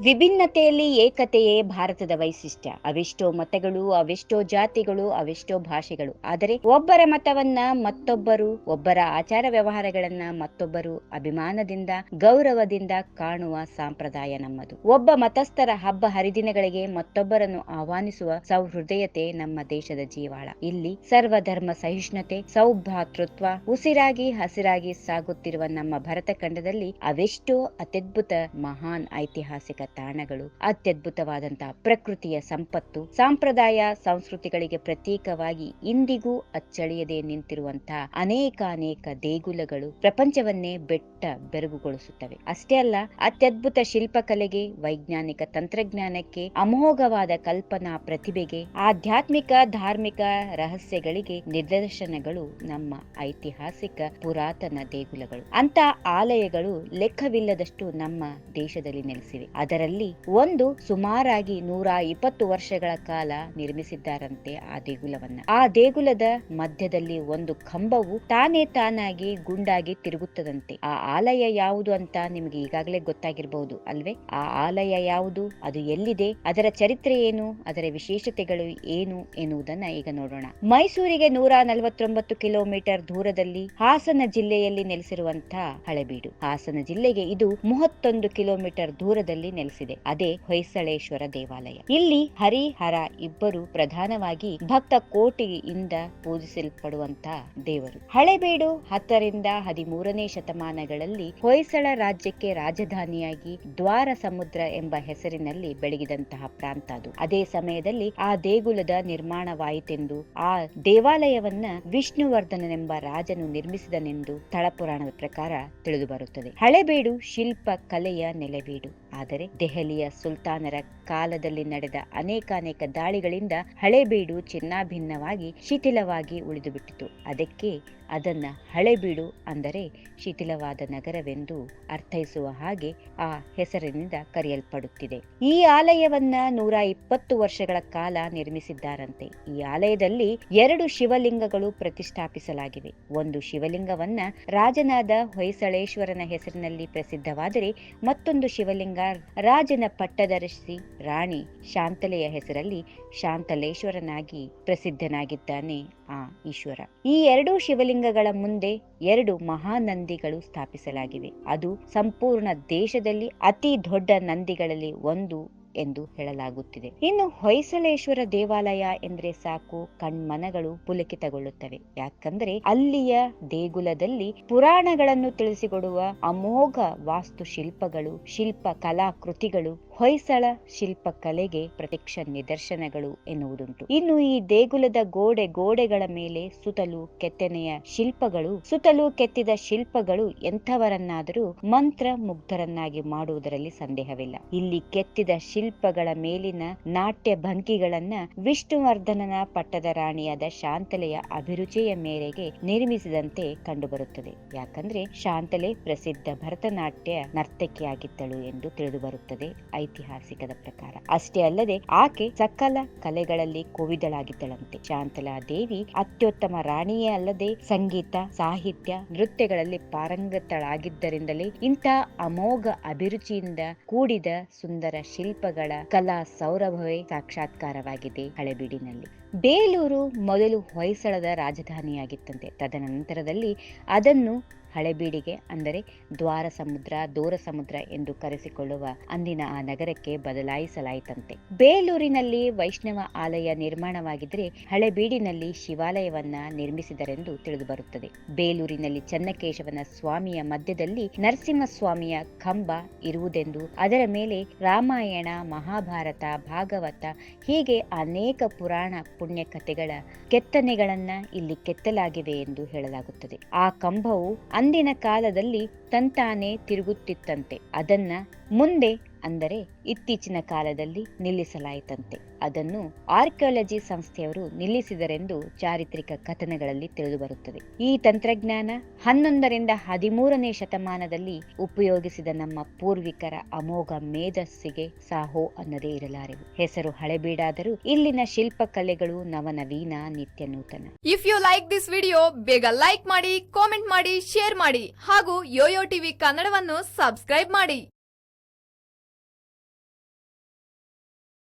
ವಿಭಿನ್ನತೆಯಲ್ಲಿ ಏಕತೆಯೇ ಭಾರತದ ವೈಶಿಷ್ಟ್ಯ. ಅವೆಷ್ಟೋ ಮತಗಳು, ಅವೆಷ್ಟೋ ಜಾತಿಗಳು, ಅವೆಷ್ಟೋ ಭಾಷೆಗಳು. ಆದರೆ ಒಬ್ಬರ ಮತವನ್ನ ಮತ್ತೊಬ್ಬರು, ಒಬ್ಬರ ಆಚಾರ ವ್ಯವಹಾರಗಳನ್ನ ಮತ್ತೊಬ್ಬರು ಅಭಿಮಾನದಿಂದ, ಗೌರವದಿಂದ ಕಾಣುವ ಸಂಪ್ರದಾಯ ನಮ್ಮದು. ಒಬ್ಬ ಮತಸ್ಥರ ಹಬ್ಬ ಹರಿದಿನಗಳಿಗೆ ಮತ್ತೊಬ್ಬರನ್ನು ಆಹ್ವಾನಿಸುವ ಸೌಹೃದಯತೆ ನಮ್ಮ ದೇಶದ ಜೀವಾಳ. ಇಲ್ಲಿ ಸರ್ವಧರ್ಮ ಸಹಿಷ್ಣುತೆ ಸೌಭಾತೃತ್ವ ಉಸಿರಾಗಿ ಹಸಿರಾಗಿ ಸಾಗುತ್ತಿರುವ ನಮ್ಮ ಭರತ ಖಂಡದಲ್ಲಿ ಅವೆಷ್ಟೋ ಅತ್ಯದ್ಭುತ ಮಹಾನ್ ಐತಿಹಾಸಿಕ ತಾಣಗಳು, ಅತ್ಯದ್ಭುತವಾದಂತಹ ಪ್ರಕೃತಿಯ ಸಂಪತ್ತು, ಸಾಂಪ್ರದಾಯ ಸಂಸ್ಕೃತಿಗಳಿಗೆ ಪ್ರತೀಕವಾಗಿ ಇಂದಿಗೂ ಅಚ್ಚಳಿಯದೆ ನಿಂತಿರುವಂತಹ ಅನೇಕ ಅನೇಕ ದೇಗುಲಗಳು ಪ್ರಪಂಚವನ್ನೇ ಬೆಟ್ಟ ಬೆರಗುಗೊಳಿಸುತ್ತವೆ. ಅಷ್ಟೇ ಅಲ್ಲ, ಅತ್ಯದ್ಭುತ ಶಿಲ್ಪಕಲೆಗೆ, ವೈಜ್ಞಾನಿಕ ತಂತ್ರಜ್ಞಾನಕ್ಕೆ, ಅಮೋಘವಾದ ಕಲ್ಪನಾ ಪ್ರತಿಭೆಗೆ, ಆಧ್ಯಾತ್ಮಿಕ, ಧಾರ್ಮಿಕ ರಹಸ್ಯಗಳಿಗೆ ನಿದರ್ಶನಗಳು ನಮ್ಮ ಐತಿಹಾಸಿಕ ಪುರಾತನ ದೇಗುಲಗಳು. ಅಂತ ಆಲಯಗಳು ಲೆಕ್ಕವಿಲ್ಲದಷ್ಟು ನಮ್ಮ ದೇಶದಲ್ಲಿ ನೆಲೆಸಿವೆ. ಅದರಲ್ಲಿ ಒಂದು ಸುಮಾರಾಗಿ ನೂರ ಇಪ್ಪತ್ತು ವರ್ಷಗಳ ಕಾಲ ನಿರ್ಮಿಸಿದ್ದಾರಂತೆ ಆ ದೇಗುಲವನ್ನ. ಆ ದೇಗುಲದ ಮಧ್ಯದಲ್ಲಿ ಒಂದು ಕಂಬವು ತಾನೇ ತಾನಾಗಿ ಗುಂಡಾಗಿ ತಿರುಗುತ್ತದಂತೆ. ಆ ಆಲಯ ಯಾವುದು ಅಂತ ನಿಮಗೆ ಈಗಾಗಲೇ ಗೊತ್ತಾಗಿರಬಹುದು ಅಲ್ವೇ? ಆ ಆಲಯ ಯಾವುದು? ಅದು ಎಲ್ಲಿದೆ? ಅದರ ಚರಿತ್ರೆ ಏನು? ಅದರ ವಿಶೇಷತೆಗಳು ಏನು ಎನ್ನುವುದನ್ನ ಈಗ ನೋಡೋಣ. ಮೈಸೂರಿಗೆ ನೂರ ನಲವತ್ತೊಂಬತ್ತು ಕಿಲೋಮೀಟರ್ ದೂರದಲ್ಲಿ ಹಾಸನ ಜಿಲ್ಲೆಯಲ್ಲಿ ನೆಲೆಸಿರುವಂತಹ ಹಳೆಬೀಡು. ಹಾಸನ ಜಿಲ್ಲೆಗೆ ಇದು ಮೂವತ್ತೊಂದು ಕಿಲೋಮೀಟರ್ ದೂರದಲ್ಲಿ ನೆಲೆಸಿದೆ ಅದೇ ಹೊಯ್ಸಳೇಶ್ವರ ದೇವಾಲಯ. ಇಲ್ಲಿ ಹರಿಹರ ಇಬ್ಬರು ಪ್ರಧಾನವಾಗಿ ಭಕ್ತ ಕೋಟಿಯಿಂದ ಪೂಜಿಸಲ್ಪಡುವಂತಹ ದೇವರು. ಹಳೆಬೀಡು ಹತ್ತರಿಂದ ಹದಿಮೂರನೇ ಶತಮಾನಗಳಲ್ಲಿ ಹೊಯ್ಸಳ ರಾಜ್ಯಕ್ಕೆ ರಾಜಧಾನಿಯಾಗಿ ದ್ವಾರ ಸಮುದ್ರ ಎಂಬ ಹೆಸರಿನಲ್ಲಿ ಬೆಳಗಿದಂತಹ ಪ್ರಾಂತ ಅದು. ಅದೇ ಸಮಯದಲ್ಲಿ ಆ ದೇಗುಲದ ನಿರ್ಮಾಣವಾಯಿತೆಂದು, ಆ ದೇವಾಲಯವನ್ನ ವಿಷ್ಣುವರ್ಧನನೆಂಬ ರಾಜನು ನಿರ್ಮಿಸಿದನೆಂದು ತಳಪುರಾಣದ ಪ್ರಕಾರ ತಿಳಿದು ಬರುತ್ತದೆ ಹಳೆಬೀಡು ಶಿಲ್ಪ ಕಲೆಯ ನೆಲೆಬೀಡು. ಆದರೆ ದೆಹಲಿಯ ಸುಲ್ತಾನರ ಕಾಲದಲ್ಲಿ ನಡೆದ ಅನೇಕಾನೇಕ ದಾಳಿಗಳಿಂದ ಹಳೆಬೀಡು ಚಿನ್ನಾಭಿನ್ನವಾಗಿ ಶಿಥಿಲವಾಗಿ ಉಳಿದುಬಿಟ್ಟಿತು. ಅದಕ್ಕೆ ಅದನ್ನ ಹಳೆಬೀಡು ಅಂದರೆ ಶಿಥಿಲವಾದ ನಗರವೆಂದು ಅರ್ಥೈಸುವ ಹಾಗೆ ಆ ಹೆಸರಿನಿಂದ ಕರೆಯಲ್ಪಡುತ್ತಿದೆ. ಈ ಆಲಯವನ್ನ ನೂರ ಇಪ್ಪತ್ತು ವರ್ಷಗಳ ಕಾಲ ನಿರ್ಮಿಸಿದ್ದಾರಂತೆ. ಈ ಆಲಯದಲ್ಲಿ ಎರಡು ಶಿವಲಿಂಗಗಳು ಪ್ರತಿಷ್ಠಾಪಿಸಲಾಗಿವೆ. ಒಂದು ಶಿವಲಿಂಗವನ್ನ ರಾಜನಾದ ಹೊಯ್ಸಳೇಶ್ವರನ ಹೆಸರಿನಲ್ಲಿ ಪ್ರಸಿದ್ಧವಾದರೆ ಮತ್ತೊಂದು ಶಿವಲಿಂಗ ರಾಜನ ಪಟ್ಟದರ್ಶಿ ರಾಣಿ ಶಾಂತಲೆಯ ಹೆಸರಲ್ಲಿ ಶಾಂತಲೇಶ್ವರನಾಗಿ ಪ್ರಸಿದ್ಧನಾಗಿದ್ದಾನೆ ಆ ಈಶ್ವರ. ಈ ಎರಡೂ ಶಿವಲಿಂಗಗಳ ಮುಂದೆ ಎರಡು ಮಹಾನಂದಿಗಳು ಸ್ಥಾಪಿಸಲಾಗಿವೆ. ಅದು ಸಂಪೂರ್ಣ ದೇಶದಲ್ಲಿ ಅತಿ ದೊಡ್ಡ ನಂದಿಗಳಲ್ಲಿ ಒಂದು ಎಂದು ಹೇಳಲಾಗುತ್ತಿದೆ. ಇನ್ನು ಹೊಯ್ಸಳೇಶ್ವರ ದೇವಾಲಯ ಎಂದ್ರೆ ಸಾಕು, ಕಣ್ಮನಗಳು ಪುಲಕಿತಗೊಳ್ಳುತ್ತವೆ. ಯಾಕಂದ್ರೆ ಅಲ್ಲಿಯ ದೇಗುಲದಲ್ಲಿ ಪುರಾಣಗಳನ್ನು ತಿಳಿಸಿಕೊಡುವ ಅಮೋಘ ವಾಸ್ತುಶಿಲ್ಪಗಳು ಶಿಲ್ಪ ಕಲಾಕೃತಿಗಳು ಹೊಯ್ಸಳ ಶಿಲ್ಪ ಕಲೆಗೆ ಪ್ರತ್ಯಕ್ಷ ನಿದರ್ಶನಗಳು ಎನ್ನುವುದುಂಟು. ಇನ್ನು ಈ ದೇಗುಲದ ಗೋಡೆ ಗೋಡೆಗಳ ಮೇಲೆ ಸುತಲು ಕೆತ್ತನೆಯ ಶಿಲ್ಪಗಳು, ಸುತ್ತಲೂ ಕೆತ್ತಿದ ಶಿಲ್ಪಗಳು ಎಂಥವರನ್ನಾದರೂ ಮಂತ್ರ ಮುಗ್ಧರನ್ನಾಗಿ ಮಾಡುವುದರಲ್ಲಿ ಸಂದೇಹವಿಲ್ಲ. ಇಲ್ಲಿ ಕೆತ್ತಿದ ಶಿಲ್ಪಗಳ ಮೇಲಿನ ನಾಟ್ಯ ಭಂಗಿಗಳನ್ನ ವಿಷ್ಣುವರ್ಧನನ ಪಟ್ಟದ ರಾಣಿಯಾದ ಶಾಂತಲೆಯ ಅಭಿರುಚಿಯ ಮೇರೆಗೆ ನಿರ್ಮಿಸಿದಂತೆ ಕಂಡುಬರುತ್ತದೆ. ಯಾಕಂದ್ರೆ ಶಾಂತಲೆ ಪ್ರಸಿದ್ಧ ಭರತನಾಟ್ಯ ನರ್ತಕಿಯಾಗಿದ್ದಳು ಎಂದು ತಿಳಿದು ಬರುತ್ತದೆ ಐತಿಹಾಸಿಕದ ಪ್ರಕಾರ. ಅಷ್ಟೇ ಅಲ್ಲದೆ ಆಕೆ ಸಕಲ ಕಲೆಗಳಲ್ಲಿ ಕೋವಿದಳಾಗಿದ್ದಳಂತೆ. ಶಾಂತಲಾ ದೇವಿ ಅತ್ಯುತ್ತಮ ರಾಣಿಯೇ ಅಲ್ಲದೆ ಸಂಗೀತ, ಸಾಹಿತ್ಯ, ನೃತ್ಯಗಳಲ್ಲಿ ಪಾರಂಗತಳಾಗಿದ್ದರಿಂದಲೇ ಇಂಥ ಅಮೋಘ ಅಭಿರುಚಿಯಿಂದ ಕೂಡಿದ ಸುಂದರ ಶಿಲ್ಪಗಳ ಕಲಾ ಸೌರಭವೇ ಸಾಕ್ಷಾತ್ಕಾರವಾಗಿದೆ ಹಳೆಬೀಡಿನಲ್ಲಿ. ಬೇಲೂರು ಮೊದಲು ಹೊಯ್ಸಳದ ರಾಜಧಾನಿಯಾಗಿತ್ತಂತೆ. ತದನಂತರದಲ್ಲಿ ಅದನ್ನು ಹಳೆಬೀಡಿಗೆ, ಅಂದರೆ ದ್ವಾರ ಸಮುದ್ರ, ದೂರ ಸಮುದ್ರ ಎಂದು ಕರೆಸಿಕೊಳ್ಳುವ ಅಂದಿನ ಆ ನಗರಕ್ಕೆ ಬದಲಾಯಿಸಲಾಯಿತಂತೆ. ಬೇಲೂರಿನಲ್ಲಿ ವೈಷ್ಣವ ಆಲಯ ನಿರ್ಮಾಣವಾಗಿದ್ರೆ ಹಳೆಬೀಡಿನಲ್ಲಿ ಶಿವಾಲಯವನ್ನ ನಿರ್ಮಿಸಿದರೆಂದು ತಿಳಿದು ಬರುತ್ತದೆ ಬೇಲೂರಿನಲ್ಲಿ ಚನ್ನಕೇಶವನ ಸ್ವಾಮಿಯ ಮಧ್ಯದಲ್ಲಿ ನರಸಿಂಹಸ್ವಾಮಿಯ ಕಂಬ ಇರುವುದೆಂದು, ಅದರ ಮೇಲೆ ರಾಮಾಯಣ, ಮಹಾಭಾರತ, ಭಾಗವತ, ಹೀಗೆ ಅನೇಕ ಪುರಾಣ ಪುಣ್ಯ ಕಥೆಗಳ ಕೆತ್ತನೆಗಳನ್ನ ಇಲ್ಲಿ ಕೆತ್ತಲಾಗಿವೆ ಎಂದು ಹೇಳಲಾಗುತ್ತದೆ. ಆ ಕಂಬವು ಅಂದಿನ ಕಾಲದಲ್ಲಿ ತಂತಾನೆ ತಿರುಗುತ್ತಿತ್ತಂತೆ. ಅದನ್ನ ಮುಂದೆ ಅಂದರೆ ಇತ್ತೀಚಿನ ಕಾಲದಲ್ಲಿ ನಿಲ್ಲಿಸಲಾಯಿತಂತೆ. ಅದನ್ನು ಆರ್ಕಿಯಾಲಜಿ ಸಂಸ್ಥೆಯವರು ನಿಲ್ಲಿಸಿದರೆಂದು ಚಾರಿತ್ರಿಕ ಕಥನಗಳಲ್ಲಿ ತಿಳಿದುಬರುತ್ತದೆ. ಈ ತಂತ್ರಜ್ಞಾನ ಹನ್ನೊಂದರಿಂದ ಹದಿಮೂರನೇ ಶತಮಾನದಲ್ಲಿ ಉಪಯೋಗಿಸಿದ ನಮ್ಮ ಪೂರ್ವಿಕರ ಅಮೋಘ ಮೇಧಸ್ಸಿಗೆ ಸಾಹೋ ಅನ್ನದೇ ಇರಲಾರೆವು. ಹೆಸರು ಹಳೆಬೀಡಾದರೂ ಇಲ್ಲಿನ ಶಿಲ್ಪಕಲೆಗಳು ನವನವೀನ ನಿತ್ಯ ನೂತನ. If you like this video ಬೇಗ ಲೈಕ್ ಮಾಡಿ ಕಾಮೆಂಟ್ ಮಾಡಿ ಶೇರ್ ಮಾಡಿ ಹಾಗೂ ಯೋಯೋ ಟಿವಿ ಕನ್ನಡವನ್ನು ಸಬ್ಸ್ಕ್ರೈಬ್ ಮಾಡಿ.